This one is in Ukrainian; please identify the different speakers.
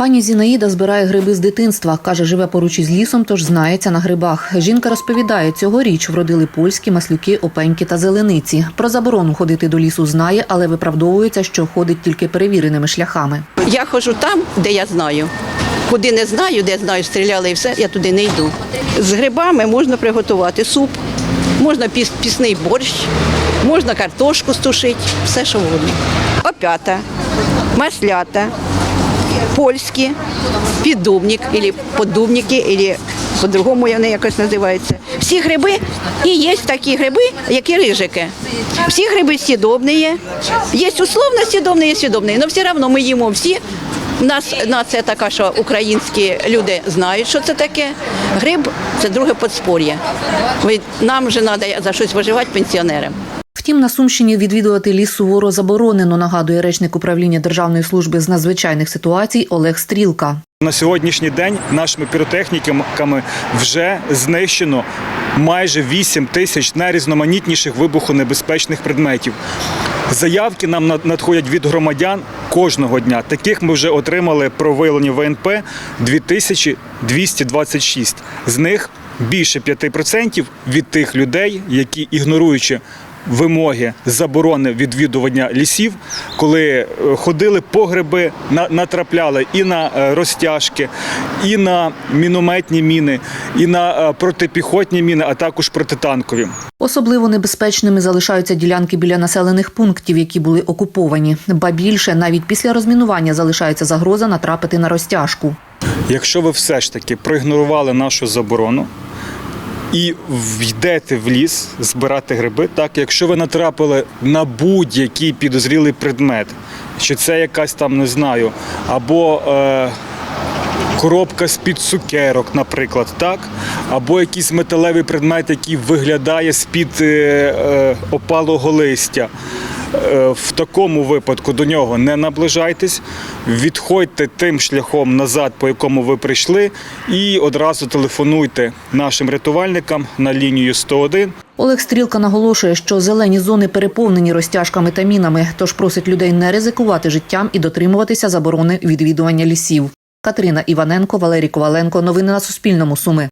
Speaker 1: Пані Зінаїда збирає гриби з дитинства. Каже, живе поруч із лісом, тож знається на грибах. Жінка розповідає, цьогоріч вродили польські маслюки, опеньки та зелениці. Про заборону ходити до лісу знає, але виправдовується, що ходить тільки перевіреними шляхами.
Speaker 2: Я ходжу там, де я знаю. Куди не знаю, де знаю, стріляли і все, я туди не йду. З грибами можна приготувати суп, можна піс- пісний борщ, можна картошку стушити, все що угодно. Опята, маслята, польські, піддубник, або поддубники, або по-другому вони якось називаються. Всі гриби, і є такі гриби, які рижики. Всі гриби сідобні є. Є условно сідобні, є сідобні, але все одно ми їмо всі. У нас нація така, що українські люди знають, що це таке. Гриб це друге подспор'я. Нам вже треба за щось виживати пенсіонерам.
Speaker 1: Втім, на Сумщині відвідувати ліс суворо заборонено, нагадує речник управління Державної служби з надзвичайних ситуацій Олег Стрілка.
Speaker 3: На сьогоднішній день нашими піротехніками вже знищено майже 8 тисяч найрізноманітніших вибухонебезпечних предметів. Заявки нам надходять від громадян кожного дня. Таких ми вже отримали про виявлення ВНП 2226. З них більше 5% від тих людей, які ігноруючи вимоги заборони відвідування лісів, коли е, ходили по гриби, на- натрапляли і на е, розтяжки, і на мінометні міни, і на е, протипіхотні міни, а також протитанкові.
Speaker 1: Особливо небезпечними залишаються ділянки біля населених пунктів, які були окуповані. Ба більше навіть після розмінування залишається загроза натрапити на розтяжку.
Speaker 3: Якщо ви все ж таки проігнорували нашу заборону і йдете в ліс збирати гриби, так якщо ви натрапили на будь-який підозрілий предмет, чи це якась там не знаю, або е, коробка з-під цукерок, наприклад, так, або якийсь металевий предмет, який виглядає з-під е, е, опалого листя. Е, В такому випадку до нього не наближайтесь, відходьте тим шляхом назад, по якому ви прийшли, і одразу телефонуйте нашим рятувальникам на лінію 101.
Speaker 1: Олег Стрілка наголошує, що зелені зони переповнені розтяжками та мінами, тож просить людей не ризикувати життям і дотримуватися заборони відвідування лісів. Катерина Іваненко, Валерій Коваленко. Новини на Суспільному. Суми.